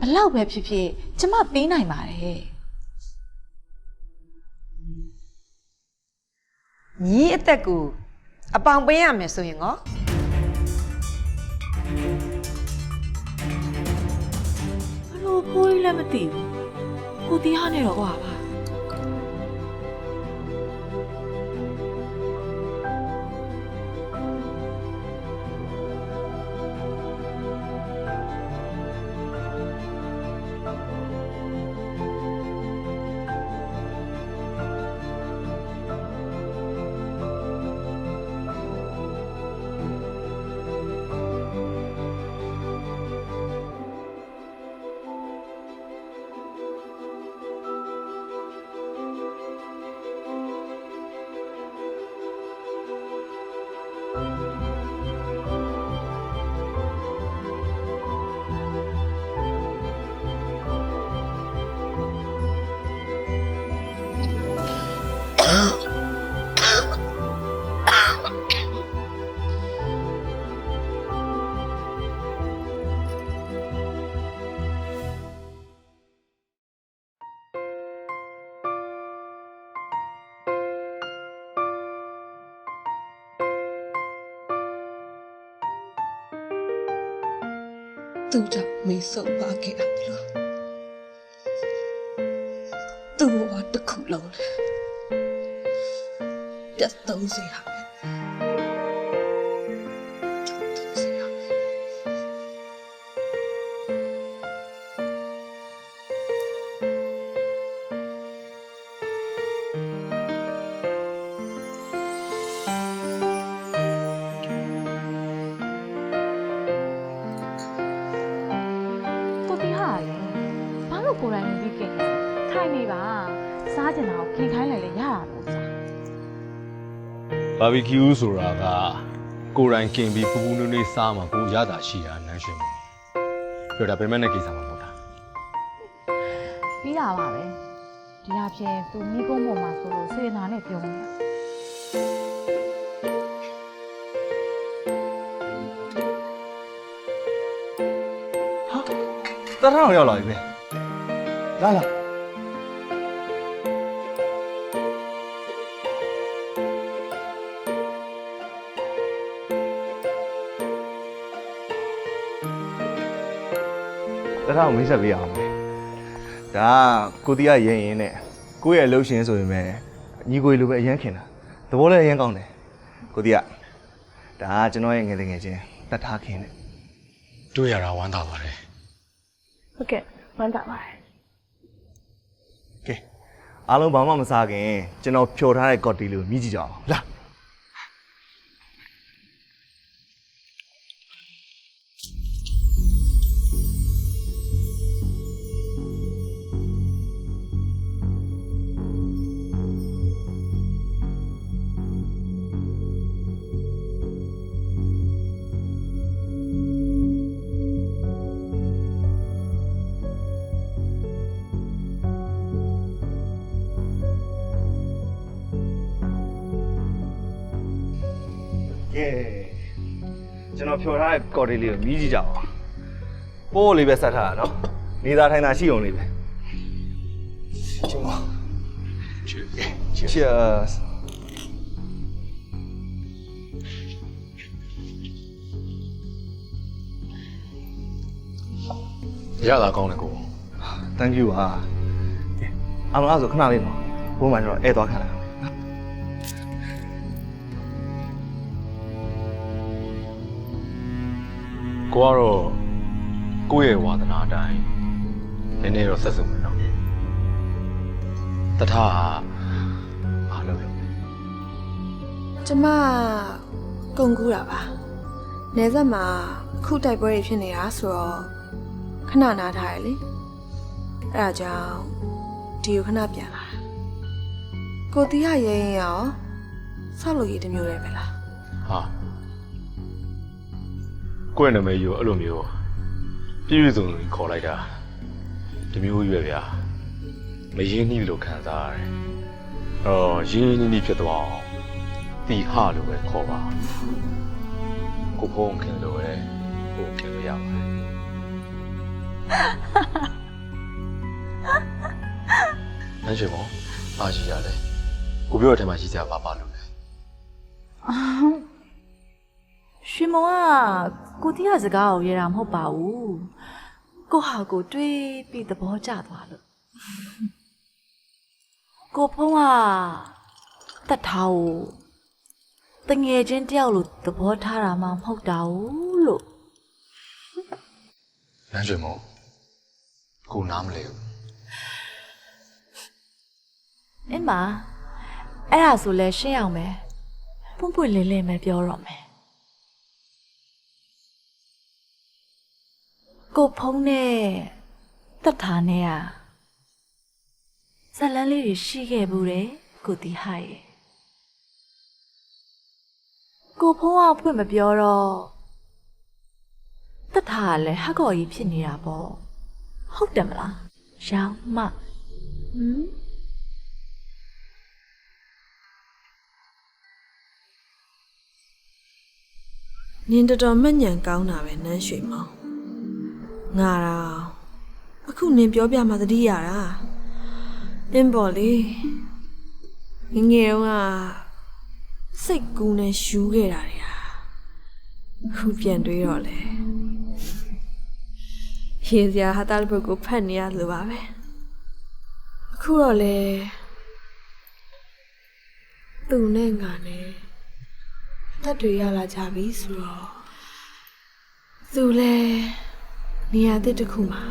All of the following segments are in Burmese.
ဘလောက်ပဲဖြစ်ဖြစ်ကျမပေးနိုင်ပါတယ်ညီအသက်ကိုအပေါင်ပေးရမယ်ဆိုရင်ကောဘလို့ကိုကြီးလည်းမသိဘူးကိုတရားနဲ့တော့ဟွာပါ သူ့ကြောင့်မေဆုံးပါခဲ့တာမလို့သူ့ဘဝတစ်ခုလုံးလေပြတ်သုံးစေရ ဘာဘီကျူးဆိုတာကကိုယ်တိုင်กินပြီးပူပူနွေးနွေးစားမှာကိုယ်ရတာရှိတာနန်းရှင်မှုပြောတာပြင်မဲ့တဲ့ကိစ္စမှာမဟုတ်တာပြီးတာပါပဲဒီအဖြစ်သူမိကုန်းပေါ်မှာဆိုလို့စေတနာနဲ့ပြောနေတာတထားအောင်ရောက်လာပြီပဲလာလာ တထားအောင်မင်းဆက်ပေးအောင်မယ်ဒါကကိုတီးရရင်ရင်နဲ့ကိုယ့်ရဲ့အလုပ်ရှင်ဆိုရင်ပဲညီကိုလိုပဲအရန်ခင်တာသဘောလည်းအရန်ကောင်းတယ်ကိုတီးရဒါကကျွန်တော်ရဲ့ငယ်တငယ်ချင်းတတ်ထားခင်တယ်တွေ့ရတာဝမ်းသာပါတယ်ဟုတ်ကဲ့ဝမ်းသာပါတယ်ကဲအားလုံးဘာမှမစားခင်ကျွန်တော်ဖြော်ထားတဲ့ကော်တီလေးကိုမြည်ကြည့်ကြအောင်လာ ကဲကျွန်တော်ဖြော်ထားတဲ့ကော်တီလေးကိုမြည်ကြည့်ကြအောင်ပိုးလေးပဲဆက်ထားတာနော်နေသားထိုင်တာရှိအောင်လေးပဲချင်းမ Cheers ရတာကောင်းတယ်ကို Thank you ပါကဲအားလုံးအဲ့ဒါဆိုခဏလေးနော်ဘိုးမှကျွန်တော်အဲသွားခံလိုက် ကိုကတော့ကိုယ့်ရဲ့ဝါသနာအတိုင်းနည်းနည်းတော့ဆက်စုံမယ်နော်တထားကအားလုံးလဲကျမကုံကူးတာပါနေဆက်မှာခုတိုက်ပွဲတွေဖြစ်နေတာဆိုတော့ခဏနားထားရလေအဲ့ဒါကြောင့်ဒီကိုခဏပြန်လာတာကိုတီးရရဲရင်ရောဆောက်လို့ရည်တစ်မျိုးလေးပဲလားဟာ ကိုယ့်ရဲ့နာမည်ယူအဲ့လိုမျိုးပြည့်ပြည့်စုံစုံခေါ်လိုက်တာဒီမျိုးကြီးပဲဗျာမရင်းနှီးလို့ခံစားရတယ်။အော်ရင်းနှီးနှီးဖြစ်သွားအောင်တီဟလို့ပဲခေါ်ပါ။ကိုဖုံးခင်လို့ပဲကိုခင်လို့ရပါတယ်။နန်းရှင်မောအားကြီးရလဲ။ကိုပြောတဲ့အထက်မှာရှိစရာဘာပါလို့လဲ။ရှင်မောက ကိုတီးရစကားကိုရတာမဟုတ်ပါဘူးကိုဟာကိုတွေးပြီးသဘောကျသွားလို့ကိုဖုံးကတတ်ထားကိုတငယ်ချင်းတယောက်လို့သဘောထားတာမှမဟုတ်တာဘူးလို့နန်းရွှေမောင်ကိုနားမလဲဘူးအင်းမအဲ့ဒါဆိုလဲရှင်းအောင်မယ်ပွန့်ပွန့်လင်းလင်းပဲပြောတော့မယ် ကိုဖုံးနဲ့တတ်ထားနဲ့อ่ะဇလန်းလေးတွေရှိခဲ့ဘူးတယ်ကိုတီဟာရဲ့ကိုဖုံးကဖွင့်မပြောတော့တတ်ထားကလည်းဟက်ကော်ကြီးဖြစ်နေတာပေါ့ဟုတ်တယ်မလားရောင်မဟမ်နင်တော်တော်မှတ်ညံကောင်းတာပဲနန်းရွှေမောင် ငါတော့အခုနင်ပြောပြမှသတိရတာအင်းပေါ်လေငယ်ငယ်တုန်းကစိတ်ကူးနဲ့ရှူးခဲ့တာတွေဟာအခုပြန်တွေးတော့လေရေစရာဟာတာဘုတ်ကိုဖတ်နေရလို့ပါပဲအခုတော့လေသူနဲ့ငါနဲ့တက်တွေရလာကြပြီဆိုတော့သူလဲ နေရာတစ်တစ်ခုမှာ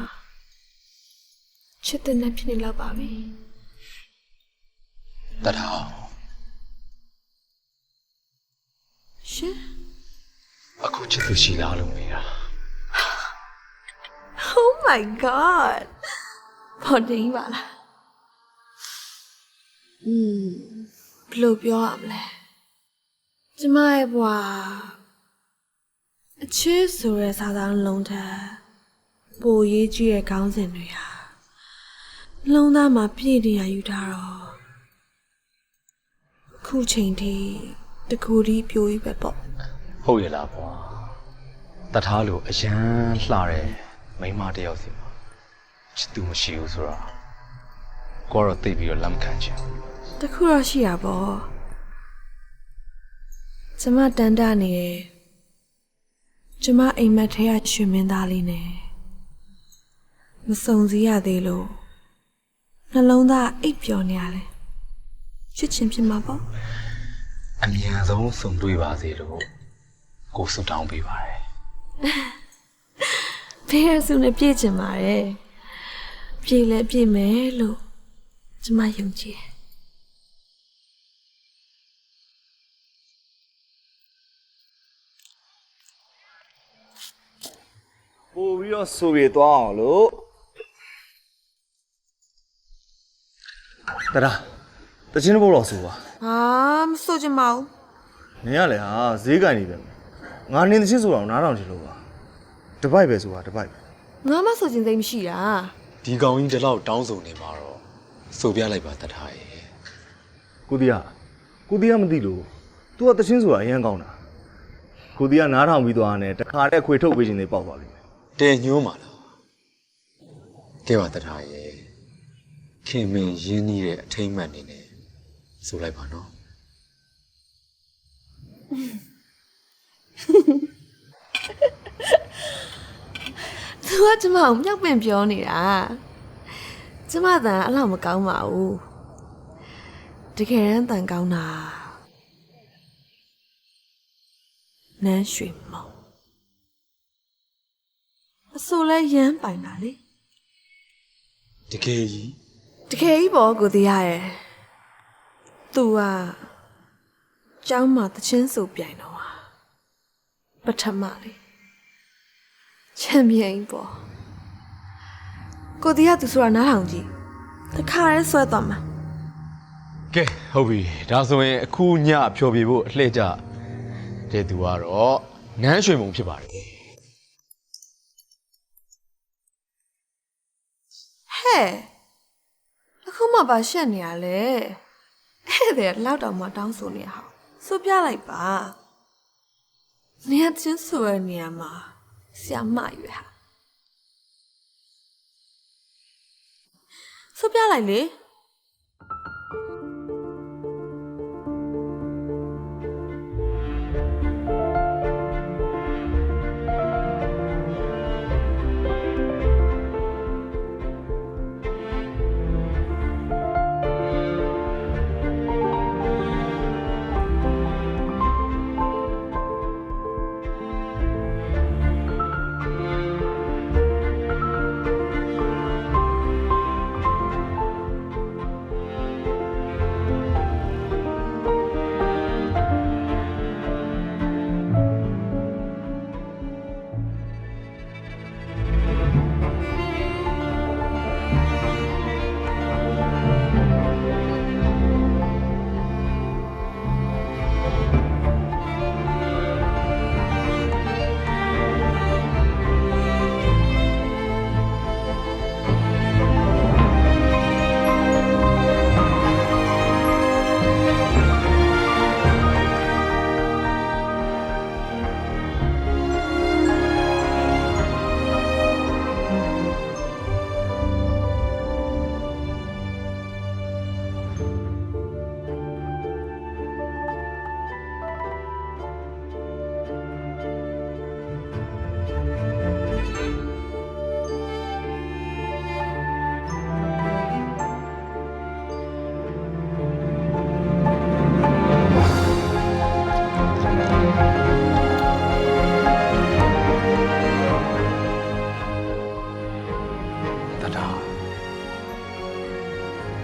ချစ်တဲ့နဲ့ဖြစ်နေတော့ပါပြီတတ်ထားရှင်အခုချစ်သူရှိလားလို့မေးတာ Oh my god ဘာတင်ပါလားอืมဘယ်လိုပြောရမလဲကျမရဲ့ဘွာအချစ်ဆိုတဲ့စာသားလုံးထက် ပိုရေးကြီးတဲ့ခေါင်းစဉ်တွေဟာနှလုံးသားမှာပြည့်နေရယူထားတော့အခုချိန်ထိတကူဒီပြိုကြီးပဲပေါ့ဟုတ်ရဲ့လားကွာတတ်ထားလို့အရန်လှတဲ့မိန်းမတစ်ယောက်စီမှာချစ်သူမရှိဘူးဆိုတော့ကိုကတော့သိပြီးတော့လက်မခံချင်ဘူးတခုတော့ရှိရပါဘောကျမတန်တနေတယ်ကျမအိမ်မက်ထဲကရွှေမင်းသားလေးနဲ့ မစုံစည်းရသေးလို့နှလုံးသားအိပ်ပျော်နေရတယ်ချစ်ချင်ဖြစ်မှာပေါ့အမြန်ဆုံးဆုံတွေ့ပါစေလို့ကိုဆုတောင်းပေးပါတယ်ဖေးရစုနဲ့ပြည့်ချင်ပါတယ်ပြည့်လဲပြည့်မယ်လို့ကျမယုံကြည်တယ်ပို့ပြီးတော့ဆိုပြေသွားအောင်လို့ တရာတချင်းတစ်ပုတ်တော့ဆိုပါဟာမစိုးချင်ပါဘူးနင်ကလည်းဟာဈေးကန်နေပြန်မယ်ငါနင်းတချင်းဆိုတော့နားထောင်ချင်လို့ပါတပိုက်ပဲဆိုတာတပိုက်ပဲငါမစိုးချင်သိမ်းမရှိတာဒီကောင်ကြီးဒီလောက်တောင်းဆိုနေမှာတော့ဆိုပြလိုက်ပါတတ်ထားရဲ့ကိုတီးကကိုတီးကမသိလို့ तू ကတချင်းဆိုတာအရင်ကောင်းတာကိုတီးကနားထောင်ပြီးသွားတယ်တခါတည်းခွေထုတ်ပေးခြင်းတွေပေါက်သွားပြီ တဲညှိုးမှာလားကဲပါတတ်ထားရဲ့ ခင်မင်းရင်းနှီးတဲ့အထိမ့်မှန်နေနဲ့ဆိုလိုက်ပါနော်သူကကျမကိုမြောက်ပင်ပြောနေတာကျမတန်အလောက်မကောင်းပါဘူးတကယ်တမ်းတန်ကောင်းတာနန်းရွှေမောင်အစိုးလဲရမ်းပိုင်တာလေတကယ်ကြီး တကယ်ကြီးပေါ့ကိုတရားရဲ့သူကကျောင်းမှာတချင်းဆိုပြိုင်တော့ဟာပထမလေချန်ပီယံကြီးပေါ့ကိုတရားသူဆိုတာနားထောင်ကြည့်တခါရဲဆွဲသွားမှာကဲဟုတ်ပြီဒါဆိုရင်အခုညဖြော်ပြဖို့အလှည့်ကြတဲ့သူကတော့နန်းရွှေမုံဖြစ်ပါတယ်ဟဲ့ အခုမှပါရှက်နေရလဲအဲ့ဒါလောက်တောင်မှတောင်းဆိုနေရဟောင်းဆိုပြလိုက်ပါနေရာချင်းဆိုရနေရာမှာဆရာမရွယ်ဟာဆိုပြလိုက်လေ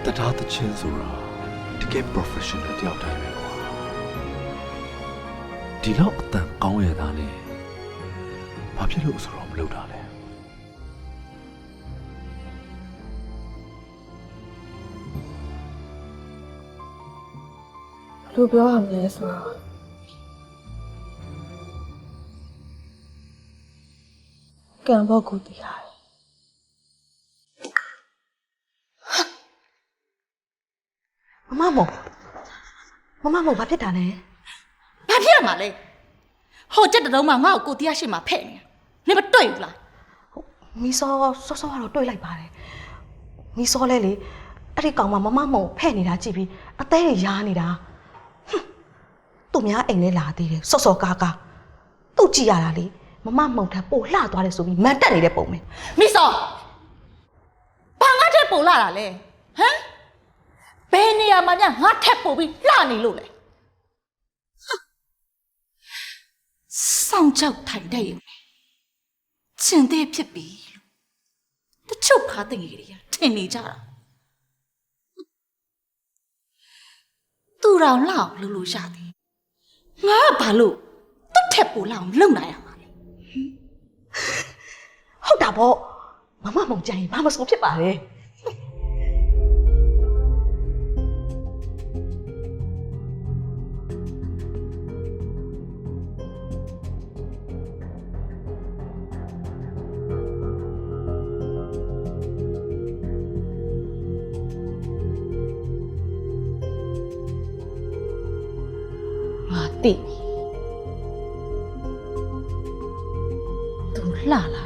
တထားတချင်းဆိုတာတကယ် professional တယောက်တိုင်းပဲကွာဒီလောက်အတန်ကောင်းရတာလေဘာဖြစ်လို့ဆိုတော့မလုပ်တာလဲဘယ်လိုပြောရမလဲဆိုတော့ကံဘောကိုတည်ရတယ် မမမို့ မမမို့ဘာဖြစ်တာလဲဘာဖြစ်ရမှာလဲဟိုချက်တလုံးမှငါ့ကိုကိုတရားရှိမှဖဲ့နေနေမတွေ့ဘူးလားမီစောစောစောကတော့တွေးလိုက်ပါတယ်မီစောလဲလေအဲ့ဒီကောင်မမမမို့ဖဲ့နေတာကြည့်ပြီးအသေးတွေရားနေတာဟွန်းသူများအိမ်ထဲလာသေးတယ်စောစောကားကားသူ့ကြည့်ရတာလေမမမုံထက်ပိုလှသွားတယ်ဆိုပြီးမန်တက်နေတဲ့ပုံပဲမိစောဘာငါထက်ပိုလာတာလဲဟမ် ဘယ်နေရာမှာညငါထက်ပိုပြီးလှနေလို့လဲစောင့်ကြောက်ထိုင်တဲ့ရုံနဲ့ကျင်တဲ့ဖြစ်ပြီလို့တချို့ခါတဲ့ငယ်တွေကထင်နေကြတာသူတော်လောက်လှလို့ရသည်ငါကဘာလို့သူ့ထက်ပိုလောက်လုံနိုင်ရမှာလဲဟုတ်တာပေါ့မမမုံကြရင်ဘာမဆိုဖြစ်ပါလေ သိပြီသူလှလာတာ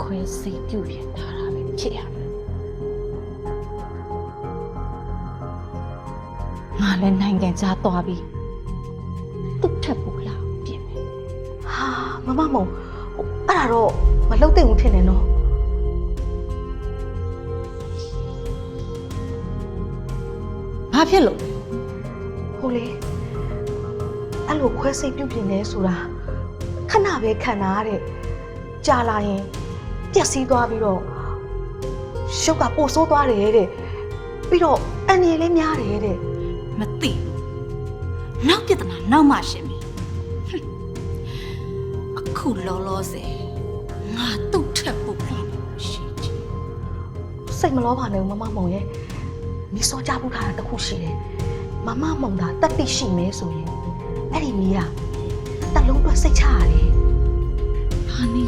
ခွဲစိတ်ပြုတ်ပြင်ထားတာပဲဖြစ်ရမယ်ငါလည်းနိုင်ငံခြားသွားပြီးသူ့ထက်ပူလာအောင်ပြင်မယ်ဟာမမမုံဟိုအဲ့ဒါတော့မလုံသိမ့်ဘူးထင်တယ်နော်ဘာဖြစ်လို့ အဲ့လိုခွဲစိတ်ပြုတ်ပြင်နေဆိုတာခဏပဲခံတာတဲ့ကြာလာရင်ပျက်စီးသွားပြီးတော့ရှုပ်ကပိုဆိုးသွားတယ်တဲ့ပြီးတော့အန်ရည်လေးများတယ်တဲ့မသိဘူးနောက်ပြဿနာနောက်မှရှင်းပြီဟွန်းအခုလောလောဆယ်ငါသူ့ထက်ပူလာနေရှိချင်စိတ်မလောပါနဲ့ဦးမမမုံရဲ့မိစောကြဖို့ထားတာတစ်ခုရှိတယ်မမမုံတာတက်တိရှိမဲဆိုရင် အဲ့ဒီမီးကတစ်လုံးအတွက်စိတ်ချရတယ်ဟာနေ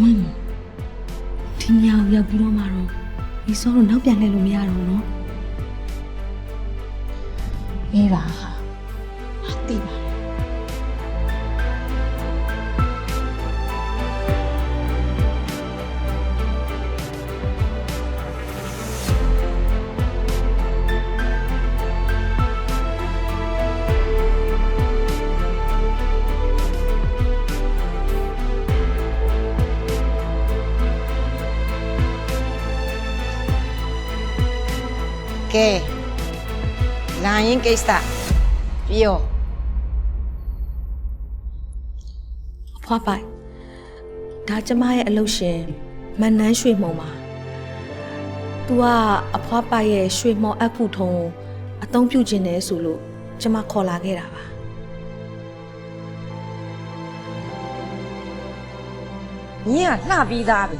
မင်းဒီညောင်ရောက်ပြီးတော့မှတော့ဒီစောတော့နောက်ပြန်လှည့်လို့မရတော့ဘူးနော်အေးပါ ကဲလာရင်ကိစ္စပြောအဖွားပိုင်ဒါကျမရဲ့အလုပ်ရှင်မန်နန်းရွှေမှုံပါ။ तू ကအဖွားပိုင်ရဲ့ရွှေမော်အပ်ခုထုံးကိုအသုံးပြုခြင်းနဲ့ဆိုလို့ကျမခေါ်လာခဲ့တာပါညီကလှပြီးသားပဲ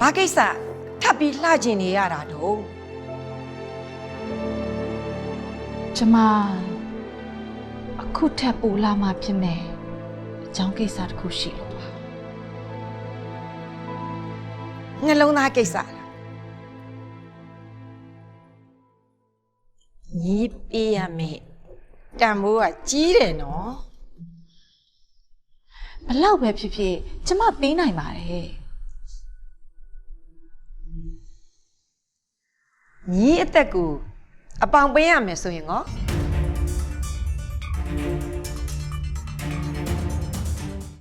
ဘာကိစ္စထ ပ်ပြီးလှကျင်နေရတာတော့ကျမအခုထက်ပိုလာမှဖြစ်မယ်အကြောင်းကိစ္စတစ်ခုရှိလို့ပါနှလုံးသားကိစ္စလားညီပေးရမယ်တန်မိုးကကြီးတယ်နော်ဘလောက်ပဲဖြစ်ဖြစ်ကျမပေးနိုင်ပါတယ် ညီအသက်ကိုအပေါင်ပေးရမယ်ဆိုရင်ကော